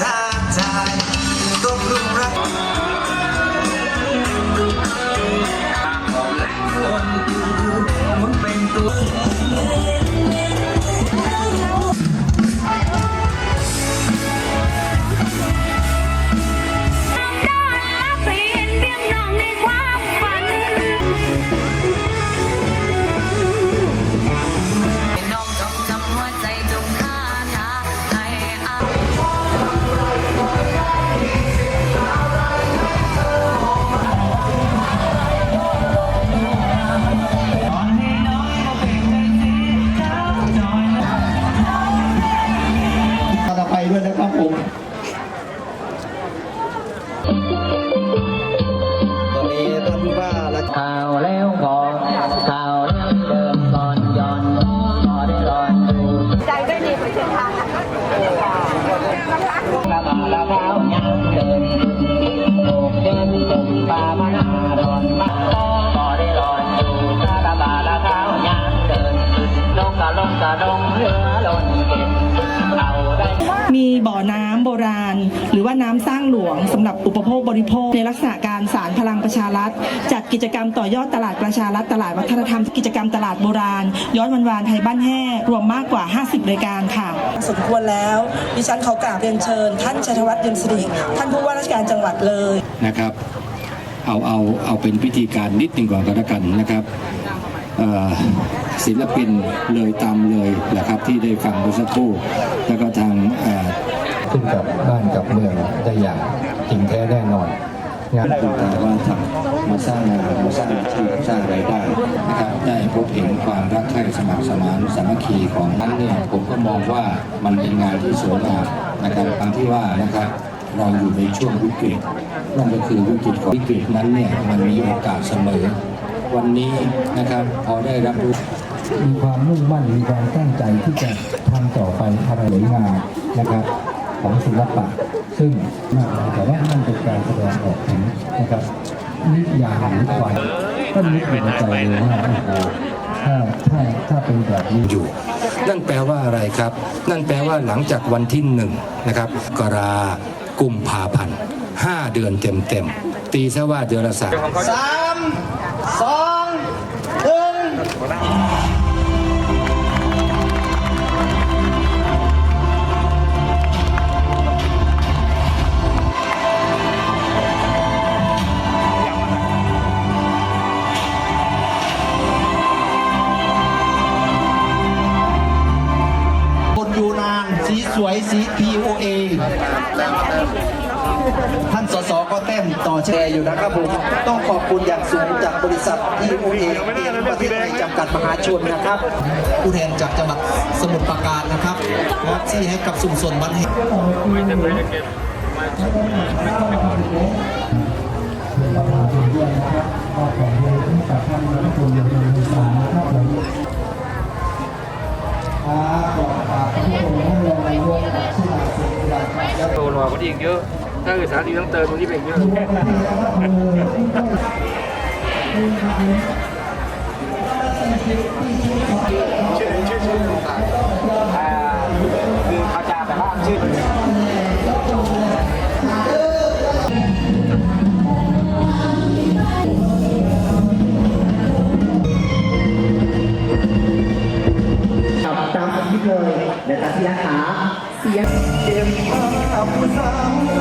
ท้าทายตกลุมรักคนมันเป็นตัว ข่าวแล้วก่อนข่าวแล้วเดิมก่อนย้อนพอได้รอนดูใจไม่ดีไปเส้นทางนะคะตาลาเท้ายังเดินโบกเดินตรงป่ามานาดอนมาพอได้รอนดูตาบาลาเท้ายังเดินลงกะลงกะลงเรือล้นเก็บเอาได้มีบ่อน้ำโบราณ หรือว่าน้ำสร้างหลวงสำหรับอุปโภคบริโภค ในลักษณะการสารพลังประชารัฐ จัดกิจกรรมต่อยอดตลาดประชารัฐตลาดวัฒนธรรมกิจกรรมตลาดโบราณ ย้อนวันวานไทยบ้านแห่รวมมากกว่า 50 รายการค่ะ สมควรแล้วดิฉันเขากราบเรียนเชิญ ท่านชัยธวัฒน์เย็นสิริท่านผู้ว่าราชการจังหวัดเลยนะครับ เอาเอาเอาเป็นพิธีการนิดหนึ่งก่อนก็แล้วกันนะครับเอ่อศิลปินเลยตามเลยนะครับที่ได้ฟังเมื่อสักครู่แล้วก็ทางเอ่อ ขึ้นกับบ้านกับเมืองได้อย่างจริงแท้แน่นอนงานดูแต่ว่าทำมาสร้างงานมาสร้างอาชีพสร้างรายได้นะครับได้พบเห็นความรักใคร่สมัครสมานสามัคคีของนั้นเนี่ยผมก็มองว่ามันเป็นงานที่สวยงามนะครับตามที่ว่านะครับเราอยู่ในช่วงวิกฤตนั่นก็คือวิกฤตของวิกฤตนั้นเนี่ยมันมีโอกาสเสมอ วันนี้นะครับพอได้รับรู้มีความมุ่งมั่นมีความตั้งใจที่จะทำต่อไปอะไรวยงามนะครับ ของศิลปะ ซึ่งมากมายแต่ว่านั่นเป็นการแสดงออกถึงนะครับนิยามหรือความก็นึกอยู่ในใจเลยว่าโอ้โหถ้าถ้าถ้าเป็นแบบนี้อยู่ นั่นแปลว่าอะไรครับ นั่นแปลว่าหลังจากวันที่หนึ่งนะครับ กรากุมภาพันธ์ห้าเดือนเต็มเต็มตีซะว่าเดือนละสามสามสอง สวยสี POA ท่านสสก็แต้มต่อแชร์อยู่นะครับผมต้องขอบคุณอย่างสูงจากบริษัท POA เอประเทศไทยจำกัดมหาชนนะครับ ผู้แทนจากจังหวัดสมุทรปราการนะครับนะที่ให้กับสุ่มส่วนบ้านแห่งโตหน่อยกว่านี้อีกเยอะ ถ้าเกิดสารดีต้องเติมตรงนี้ไปอีกเยอะคือเขาจะแบบว่าชื่อ ต่ำกว่าสาม